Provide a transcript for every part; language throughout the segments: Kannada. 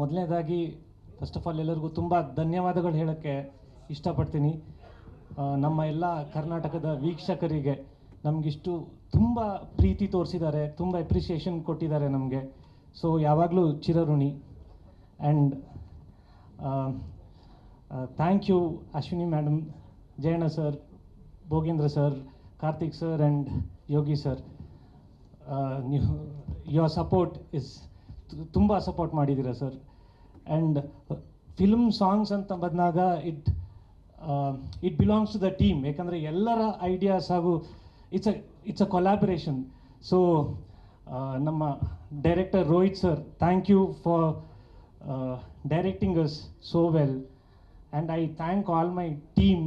ಮೊದಲನೇದಾಗಿ ಫಸ್ಟ್ ಆಫ್ ಆಲ್ ಎಲ್ಲರಿಗೂ ತುಂಬ ಧನ್ಯವಾದಗಳು ಹೇಳೋಕ್ಕೆ ಇಷ್ಟಪಡ್ತೀನಿ. ನಮ್ಮ ಎಲ್ಲ ಕರ್ನಾಟಕದ ವೀಕ್ಷಕರಿಗೆ ನಮಗಿಷ್ಟು ತುಂಬ ಪ್ರೀತಿ ತೋರಿಸಿದ್ದಾರೆ, ತುಂಬ ಎಪ್ರಿಷಿಯೇಷನ್ ಕೊಟ್ಟಿದ್ದಾರೆ ನಮಗೆ. ಸೊ ಯಾವಾಗಲೂ ಚಿರಋಣಿ. And thank you Ashwini madam Jayanna sir Bhogendra sir Karthik sir and Yogi sir ನೀವು ಯುವರ್ ಸಪೋರ್ಟ್ ಇಸ್ ತುಂಬ ಸಪೋರ್ಟ್ ಮಾಡಿದ್ದೀರಾ ಸರ್ ಆ್ಯಂಡ್ ಫಿಲ್ಮ್ ಸಾಂಗ್ಸ್ ಅಂತ ಬಂದಾಗ it it belongs to the team ಯಾಕಂದರೆ ಎಲ್ಲರ ಐಡಿಯಾಸ್ ಹಾಗೂ it's a it's a collaboration so ನಮ್ಮ director Rohit sir thank you for directing us so well and I thank all my team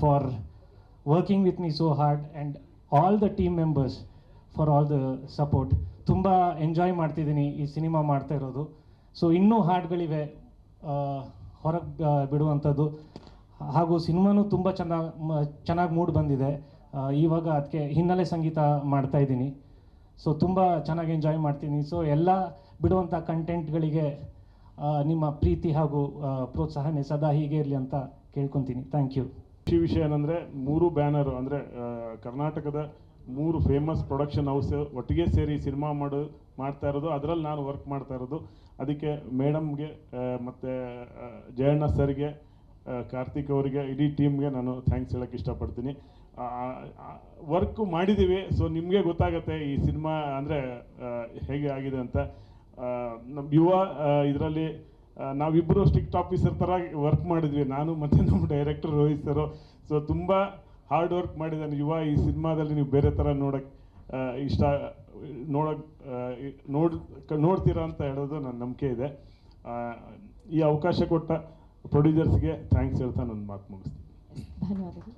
for working with me so hard and all the team team members all the support. ತುಂಬ ಎಂಜಾಯ್ ಮಾಡ್ತಿದ್ದೀನಿ ಈ ಸಿನಿಮಾ ಮಾಡ್ತಾ ಇರೋದು. ಸೊ ಇನ್ನೂ ಹಾಡುಗಳಿವೆ ಹೊರಗೆ ಬಿಡುವಂಥದ್ದು. ಹಾಗೂ ಸಿನಿಮಾನೂ ತುಂಬ ಚೆನ್ನಾಗಿ ಚೆನ್ನಾಗಿ ಮೂಡ್ ಬಂದಿದೆ. ಇವಾಗ ಅದಕ್ಕೆ ಹಿನ್ನೆಲೆ ಸಂಗೀತ ಮಾಡ್ತಾ ಇದ್ದೀನಿ. ಸೊ ತುಂಬ ಚೆನ್ನಾಗಿ ಎಂಜಾಯ್ ಮಾಡ್ತೀನಿ. ಸೊ ಎಲ್ಲ ಬಿಡುವಂಥ ಕಂಟೆಂಟ್ಗಳಿಗೆ ನಿಮ್ಮ ಪ್ರೀತಿ ಹಾಗೂ ಪ್ರೋತ್ಸಾಹನೆ ಸದಾ ಹೀಗೆ ಇರಲಿ ಅಂತ ಕೇಳ್ಕೊತೀನಿ. ಥ್ಯಾಂಕ್ ಯು ಖುಷಿ ವಿಷಯ ಏನಂದರೆ, ಮೂರು ಬ್ಯಾನರ್ ಅಂದರೆ ಕರ್ನಾಟಕದ ಮೂರು ಫೇಮಸ್ ಪ್ರೊಡಕ್ಷನ್ ಹೌಸ್ ಒಟ್ಟಿಗೆ ಸೇರಿ ಸಿನಿಮಾ ಮಾಡು, ಮಾಡ್ತಾ ಇರೋದು. ಅದರಲ್ಲಿ ನಾನು ವರ್ಕ್ ಮಾಡ್ತಾ ಇರೋದು. ಅದಕ್ಕೆ ಮೇಡಮ್ಗೆ ಮತ್ತು ಜಯಣ್ಣ ಸರ್ಗೆ ಕಾರ್ತಿಕ್ ಅವರಿಗೆ, ಇಡೀ ಟೀಮ್ಗೆ ನಾನು ಥ್ಯಾಂಕ್ಸ್ ಹೇಳೋಕ್ಕೆ ಇಷ್ಟಪಡ್ತೀನಿ. ವರ್ಕ್ ಮಾಡಿದ್ದೀವಿ ಸೊ ನಿಮಗೆ ಗೊತ್ತಾಗುತ್ತೆ ಈ ಸಿನಿಮಾ ಅಂದರೆ ಹೇಗೆ ಆಗಿದೆ ಅಂತ. ನಮ್ಮ ಯುವ ಇದರಲ್ಲಿ ನಾವಿಬ್ಬರು ಸ್ಟಿಕ್ಟ್ ಆಫೀಸರ್ ಥರ ವರ್ಕ್ ಮಾಡಿದ್ವಿ. ನಾನು ಮತ್ತು ನಮ್ಮ ಡೈರೆಕ್ಟರ್ ರೋಹಿತ್ ಸರು ಸೊ ತುಂಬ ಹಾರ್ಡ್ ವರ್ಕ್ ಮಾಡಿದ್ದಾನೆ ಯುವ, ಈ ಸಿನಿಮಾದಲ್ಲಿ ನೀವು ಬೇರೆ ಥರ ನೋಡೋಕ್ಕೆ ಇಷ್ಟ ನೋಡೋಕ್ಕೆ ನೋಡ್ ನೋಡ್ತೀರಾ ಅಂತ ಹೇಳೋದು ನನ್ನ ನಂಬಿಕೆ ಇದೆ. ಈ ಅವಕಾಶ ಕೊಟ್ಟ ಪ್ರೊಡ್ಯೂಸರ್ಸ್ಗೆ ಥ್ಯಾಂಕ್ಸ್ ಹೇಳ್ತಾ ನನ್ನ ಮಾತು ಮುಗಿಸ್ತೀನಿ. ಧನ್ಯವಾದಗಳು.